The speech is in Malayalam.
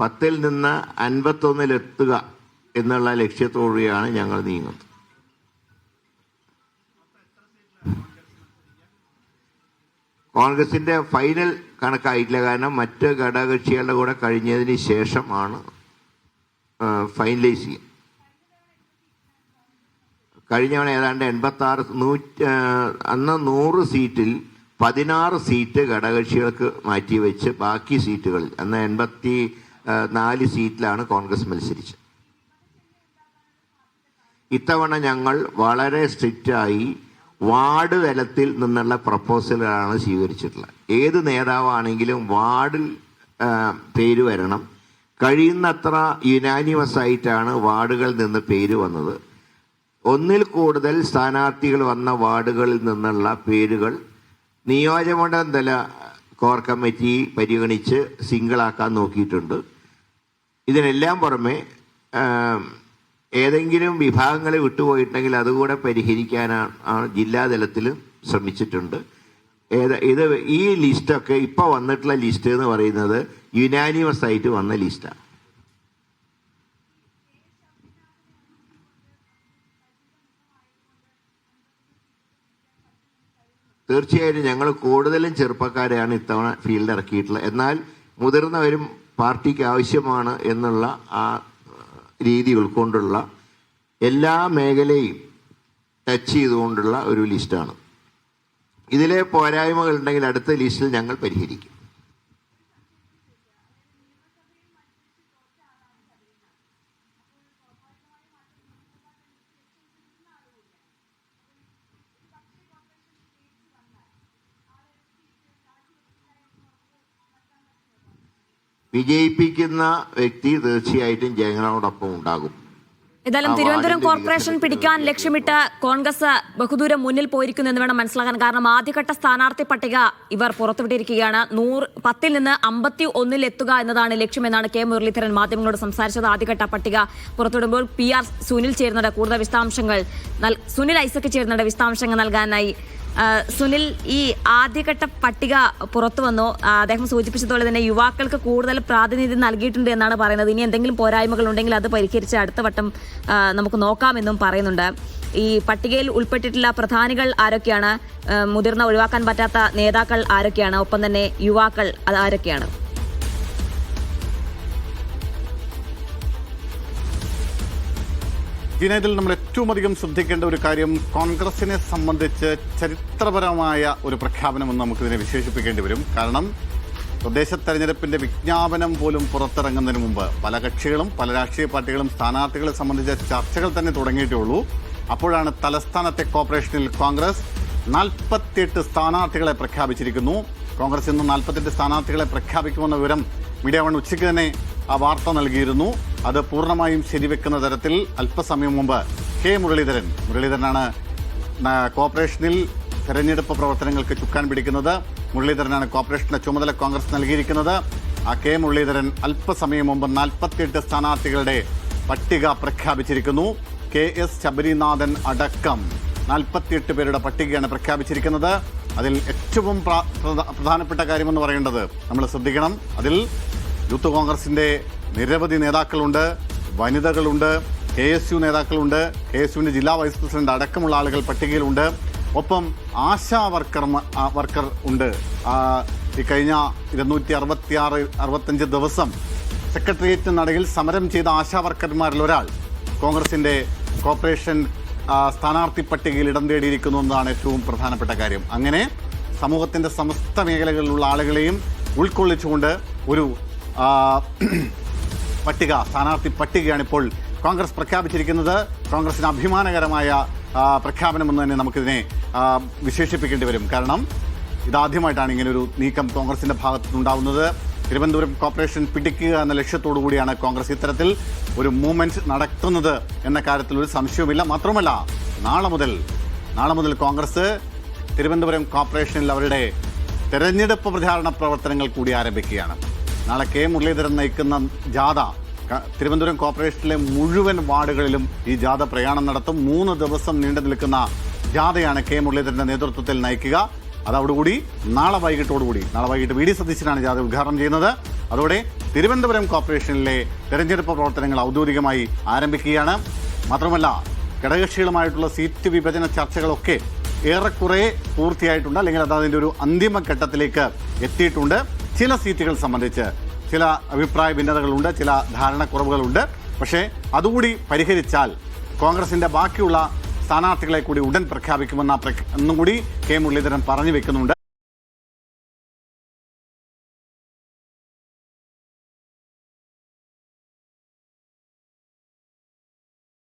പത്തിൽ നിന്ന് അൻപത്തൊന്നിലെത്തുക എന്നുള്ള ലക്ഷ്യത്തോടെയാണ് ഞങ്ങൾ നീങ്ങുന്നത്. കോൺഗ്രസിന്റെ ഫൈനൽ കണക്കായിട്ടില്ല. കാരണം മറ്റ് ഘടകകക്ഷികളുടെ കൂടെ കഴിഞ്ഞതിന് ശേഷമാണ് ഫൈനലൈസ് ചെയ്യുക കഴിഞ്ഞവണ ഏതാണ്ട് എൺപത്തി ആറ് നൂറ്റി അന്ന് നൂറ് സീറ്റിൽ പതിനാറ് സീറ്റ് ഘടകകക്ഷികൾക്ക് മാറ്റിവെച്ച് ബാക്കി സീറ്റുകളിൽ. അന്ന് എൺപത്തി നാല് സീറ്റിലാണ് കോൺഗ്രസ് മത്സരിച്ചത്. ഇത്തവണ ഞങ്ങൾ വളരെ സ്ട്രിക്റ്റായി വാർഡ് തലത്തിൽ നിന്നുള്ള പ്രപ്പോസലുകളാണ് സ്വീകരിച്ചിട്ടുള്ളത്. ഏത് നേതാവാണെങ്കിലും വാർഡിൽ പേര് വരണം. കഴിയുന്നത്ര യുനാനിമസ് ആയിട്ടാണ് വാർഡുകളിൽ നിന്ന് പേര് വന്നത്. ഒന്നിൽ കൂടുതൽ സ്ഥാനാർത്ഥികൾ വന്ന വാർഡുകളിൽ നിന്നുള്ള പേരുകൾ നിയോജകമണ്ഡലം തല കോർ കമ്മിറ്റി പരിഗണിച്ച് സിംഗിളാക്കാൻ നോക്കിയിട്ടുണ്ട്. ഇതിനെല്ലാം പുറമെ ഏതെങ്കിലും വിഭാഗങ്ങൾ വിട്ടുപോയിട്ടുണ്ടെങ്കിൽ അതുകൂടെ പരിഹരിക്കാനാണ് ജില്ലാതലത്തിൽ ശ്രമിച്ചിട്ടുണ്ട്. ഏത് ഇത് ഈ ലിസ്റ്റൊക്കെ ഇപ്പോൾ വന്നിട്ടുള്ള ലിസ്റ്റ് എന്ന് പറയുന്നത് യുനാനിമസ് ആയിട്ട് വന്ന ലിസ്റ്റാണ് തീർച്ചയായിട്ടും ഞങ്ങൾ കൂടുതലും ചെറുപ്പക്കാരെയാണ് ഇത്തവണ ഫീൽഡ് ഇറക്കിയിട്ടുള്ളത്. എന്നാൽ മുതിർന്നവരും പാർട്ടിക്ക് ആവശ്യമാണ് എന്നുള്ള ആ രീതി ഉൾക്കൊണ്ടുള്ള എല്ലാ മേഖലയും ടച്ച് ചെയ്തുകൊണ്ടുള്ള ഒരു ലിസ്റ്റാണ് ഇതിലെ പോരായ്മകൾ ഉണ്ടെങ്കിൽ അടുത്ത ലിസ്റ്റിൽ ഞങ്ങൾ പരിഹരിക്കും. വിജയിപ്പിക്കുന്ന വ്യക്തി തീർച്ചയായിട്ടും ജനങ്ങളോടൊപ്പം ഉണ്ടാകും. ഏതായാലും തിരുവനന്തപുരം കോർപ്പറേഷൻ പിടിക്കാൻ ലക്ഷ്യമിട്ട് കോൺഗ്രസ് ബഹുദൂരം മുന്നിൽ പോയിരിക്കുന്നു എന്ന് വേണം മനസ്സിലാക്കാൻ കാരണം ആദ്യഘട്ട സ്ഥാനാർത്ഥി പട്ടിക ഇവർ പുറത്തുവിട്ടിരിക്കുകയാണ്. നൂറ് പത്തിൽ നിന്ന് അമ്പത്തി ഒന്നിൽ എത്തുക എന്നതാണ് ലക്ഷ്യമെന്നാണ് കെ മുരളീധരൻ മാധ്യമങ്ങളോട് സംസാരിച്ചത്. ആദ്യഘട്ട പട്ടിക പുറത്തുവിടുമ്പോൾ പി ആർ സുനിൽ ചേരുന്നുണ്ട്. കൂടുതൽ വിശദാംശങ്ങൾ നൽ- സുനിൽ ഐസക്ക് ചേരുന്നുണ്ട് വിശദാംശങ്ങൾ നൽകാനായി. സുനിൽ ഈ ആദ്യഘട്ട പട്ടിക പുറത്തു വന്നു. അദ്ദേഹം സൂചിപ്പിച്ചതുപോലെ തന്നെ യുവാക്കൾക്ക് കൂടുതൽ പ്രാതിനിധ്യം നൽകിയിട്ടുണ്ട് എന്നാണ് പറയുന്നത്. ഇനി എന്തെങ്കിലും പോരായ്മകൾ ഉണ്ടെങ്കിൽ അത് പരിഹരിച്ച് അടുത്ത വട്ടം നമുക്ക് നോക്കാമെന്നും പറയുന്നുണ്ട്. ഈ പട്ടികയിൽ ഉൾപ്പെട്ടിട്ടുള്ള പ്രധാനികൾ ആരൊക്കെയാണ്? മുതിർന്ന ഒഴിവാക്കാൻ പറ്റാത്ത നേതാക്കൾ ആരൊക്കെയാണ്? ഒപ്പം തന്നെ യുവാക്കൾ അത് ആരൊക്കെയാണ്? ജീന നമ്മൾ ഏറ്റവും അധികം ശ്രദ്ധിക്കേണ്ട ഒരു കാര്യം കോൺഗ്രസിനെ സംബന്ധിച്ച് ചരിത്രപരമായ ഒരു പ്രഖ്യാപനമെന്ന് നമുക്കിതിനെ വിശേഷിപ്പിക്കേണ്ടി വരും. കാരണം തദ്ദേശ തെരഞ്ഞെടുപ്പിന്റെ വിജ്ഞാപനം പോലും പുറത്തിറങ്ങുന്നതിന് മുമ്പ് പല കക്ഷികളും പല രാഷ്ട്രീയ പാർട്ടികളും സ്ഥാനാർത്ഥികളെ സംബന്ധിച്ച ചർച്ചകൾ തന്നെ തുടങ്ങിയിട്ടുള്ളൂ. അപ്പോഴാണ് തലസ്ഥാനത്തെ കോർപ്പറേഷനിൽ കോൺഗ്രസ് നാൽപ്പത്തിയെട്ട് സ്ഥാനാർത്ഥികളെ പ്രഖ്യാപിച്ചിരിക്കുന്നു. കോൺഗ്രസ് ഇന്ന് നാൽപ്പത്തെട്ട് സ്ഥാനാർത്ഥികളെ പ്രഖ്യാപിക്കുമെന്ന വിവരം മീഡിയ വൺ ഉച്ചയ്ക്ക് തന്നെ ആ വാർത്ത നൽകിയിരുന്നു. അത് പൂർണമായും ശരിവെക്കുന്ന തരത്തിൽ അല്പസമയം മുമ്പ് കെ മുരളീധരൻ മുരളീധരനാണ് കോർപ്പറേഷനിൽ തെരഞ്ഞെടുപ്പ് പ്രവർത്തനങ്ങൾക്ക് ചുക്കാൻ പിടിക്കുന്നത്. മുരളീധരനാണ് കോർപ്പറേഷന്റെ ചുമതല കോൺഗ്രസ് നൽകിയിരിക്കുന്നത്. ആ കെ മുരളീധരൻ അല്പസമയം മുമ്പ് നാൽപ്പത്തിയെട്ട് സ്ഥാനാർത്ഥികളുടെ പട്ടിക പ്രഖ്യാപിച്ചിരിക്കുന്നു. കെ എസ് ശബരിനാഥൻ അടക്കം നാൽപ്പത്തിയെട്ട് പേരുടെ പട്ടികയാണ് പ്രഖ്യാപിച്ചിരിക്കുന്നത്. അതിൽ ഏറ്റവും പ്ര- പ്രധ- പ്രധാനപ്പെട്ട കാര്യമെന്ന് പറയേണ്ടത് നമ്മൾ ശ്രദ്ധിക്കണം. അതിൽ യൂത്ത് കോൺഗ്രസിന്റെ നിരവധി നേതാക്കളുണ്ട് വനിതകളുണ്ട് കെ എസ് യു നേതാക്കളുണ്ട് കെ എസ് യുവിന്റെ ജില്ലാ വൈസ് പ്രസിഡന്റ് അടക്കമുള്ള ആളുകൾ പട്ടികയിലുണ്ട്. ഒപ്പം ആശാ വർക്കർ വർക്കർ ഉണ്ട്. ഈ കഴിഞ്ഞ ഇരുന്നൂറ്റി അറുപത്തി ആറ് അറുപത്തഞ്ച് ദിവസം സെക്രട്ടേറിയറ്റ് നടയിൽ സമരം ചെയ്ത ആശാ വർക്കർമാരിൽ ഒരാൾ കോൺഗ്രസിന്റെ കോർപ്പറേഷൻ സ്ഥാനാർത്ഥി പട്ടികയിൽ ഇടം തേടിയിരിക്കുന്നു എന്നതാണ് ഏറ്റവും പ്രധാനപ്പെട്ട കാര്യം. അങ്ങനെ സമൂഹത്തിന്റെ സമസ്ത മേഖലകളിലുള്ള ആളുകളെയും ഉൾക്കൊള്ളിച്ചുകൊണ്ട് ഒരു പട്ടിക സ്ഥാനാർത്ഥി പട്ടികയാണ് ഇപ്പോൾ കോൺഗ്രസ് പ്രഖ്യാപിച്ചിരിക്കുന്നത്. കോൺഗ്രസിന് അഭിമാനകരമായ പ്രഖ്യാപനമെന്ന് തന്നെ നമുക്കിതിനെ വിശേഷിപ്പിക്കേണ്ടി വരും. കാരണം ഇതാദ്യമായിട്ടാണ് ഇങ്ങനെ ഒരു നീക്കം കോൺഗ്രസിന്റെ ഭാഗത്തുനിന്നുണ്ടാവുന്നത്. തിരുവനന്തപുരം കോർപ്പറേഷൻ പിടിക്കുക എന്ന ലക്ഷ്യത്തോടു കൂടിയാണ് കോൺഗ്രസ് ഇത്തരത്തിൽ ഒരു മൂവ്മെന്റ് നടത്തുന്നത് എന്ന കാര്യത്തിൽ ഒരു സംശയവുമില്ല. മാത്രമല്ല നാളെ മുതൽ നാളെ മുതൽ കോൺഗ്രസ് തിരുവനന്തപുരം കോർപ്പറേഷനിൽ അവരുടെ തെരഞ്ഞെടുപ്പ് പ്രചാരണ പ്രവർത്തനങ്ങൾ കൂടി ആരംഭിക്കുകയാണ്. നാളെ കെ മുരളീധരൻ നയിക്കുന്ന ജാഥ തിരുവനന്തപുരം കോർപ്പറേഷനിലെ മുഴുവൻ വാർഡുകളിലും ഈ ജാഥ പ്രയാണം നടത്തും. മൂന്ന് ദിവസം നീണ്ടു നിൽക്കുന്ന ജാഥയാണ് കെ മുരളീധരന്റെ നേതൃത്വത്തിൽ നയിക്കുക. അതോടുകൂടി നാളെ വൈകിട്ടോടുകൂടി നാളെ വൈകിട്ട് വി ഡി സതീശനാണ് ജാഥ ഉദ്ഘാടനം ചെയ്യുന്നത്. അതോടെ തിരുവനന്തപുരം കോർപ്പറേഷനിലെ തെരഞ്ഞെടുപ്പ് പ്രവർത്തനങ്ങൾ ഔദ്യോഗികമായി ആരംഭിക്കുകയാണ്. മാത്രമല്ല ഘടകകക്ഷികളുമായിട്ടുള്ള സീറ്റ് വിഭജന ചർച്ചകളൊക്കെ ഏറെക്കുറെ പൂർത്തിയായിട്ടുണ്ട്. അല്ലെങ്കിൽ അത് അതിന്റെ ഒരു അന്തിമ ഘട്ടത്തിലേക്ക് എത്തിയിട്ടുണ്ട്. ചില സീറ്റുകൾ സംബന്ധിച്ച് ചില അഭിപ്രായ ഭിന്നതകളുണ്ട് ചില ധാരണക്കുറവുകളുണ്ട് പക്ഷേ അതുകൂടി പരിഹരിച്ചാൽ കോൺഗ്രസിന്റെ ബാക്കിയുള്ള സ്ഥാനാർത്ഥികളെ കൂടി ഉടൻ പ്രഖ്യാപിക്കുമെന്ന പ്രഖ്യാ- എന്നും കൂടി കെ മുരളീധരൻ പറഞ്ഞു വെക്കുന്നുണ്ട്.